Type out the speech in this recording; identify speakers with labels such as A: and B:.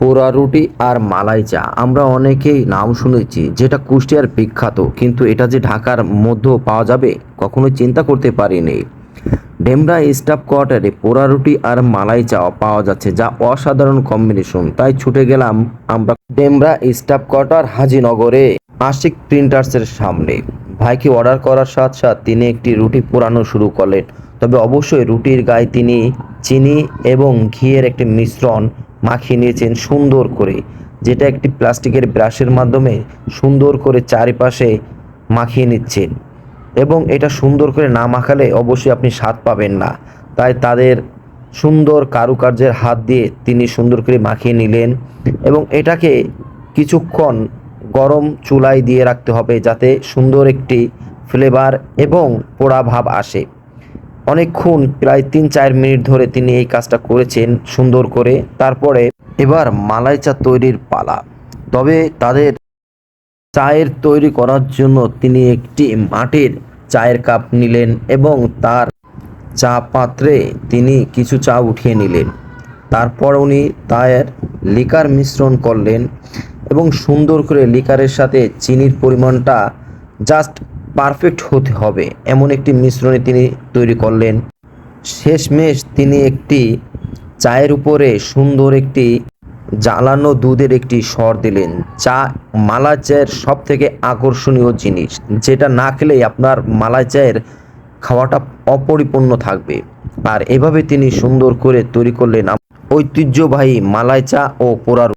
A: পোড়া রুটি আর মালাই চা। আমরা অনেকেই নাম শুনেছি যেটা কুষ্টিয়ার বিখ্যাত, কিন্তু এটা যে ঢাকার মধ্যেও পাওয়া যাবে কখনো চিন্তা করতে পারিনি। ডেমরা স্টাফ কোয়ার্টারে পোড়া রুটি আর মালাই চা পাওয়া যাচ্ছে, যা অসাধারণ কম্বিনেশন। তাই ছুটে গেলাম আমরা ডেমরা স্টাফ কোয়ার্টার হাজিনগরে আশিক প্রিন্টার্সের সামনে। ভাইকে অর্ডার করার সাথে সাথে তিনি একটি রুটি পোড়ানো শুরু করলেন। তবে অবশ্যই রুটির গায়ে তিনি চিনি এবং ঘিয়ের একটি মিশ্রণ মাখিয়ে নিয়েছেন সুন্দর করে, যেটা একটি প্লাস্টিকের ব্রাশের মাধ্যমে সুন্দর করে চারিপাশে মাখিয়ে নিচ্ছেন। এবং এটা সুন্দর করে না মাখালে অবশ্যই আপনি স্বাদ পাবেন না। তাই তাদের সুন্দর কারুকার্যের হাত দিয়ে তিনি সুন্দর করে মাখিয়ে নিলেন এবং এটাকে কিছুক্ষণ গরম চুলায় দিয়ে রাখতে হবে যাতে সুন্দর একটি ফ্লেভার এবং পোড়া ভাব আসে। অনেকক্ষণ, প্রায় তিন চার মিনিট ধরে তিনি এই কাজটা করেছেন সুন্দর করে। তারপরে এবার মালাই চা তৈরির পালা। তবে তাদের চায়ের তৈরি করার জন্য তিনি একটি মাটির চায়ের কাপ নিলেন এবং তার চা পাত্রে তিনি কিছু চা উঠিয়ে নিলেন। তারপর উনি তার লিকার মিশ্রণ করলেন এবং সুন্দর করে লিকারের সাথে চিনির পরিমাণটা জাস্ট পারফেক্ট হতে হবে, এমন একটি মিশ্রণে তিনি তৈরি করলেন। শেষমেশ তিনি একটি চায়ের উপরে সুন্দর একটি জ্বালানো দুধের একটি স্বর দিলেন। চা মালাই চায়ের সব থেকে আকর্ষণীয় জিনিস, যেটা না খেলেই আপনার মালাই চায়ের খাওয়াটা অপরিপূর্ণ থাকবে। আর এভাবে তিনি সুন্দর করে তৈরি করলেন ঐতিহ্যবাহী মালাই চা ও পোড়া রুটি।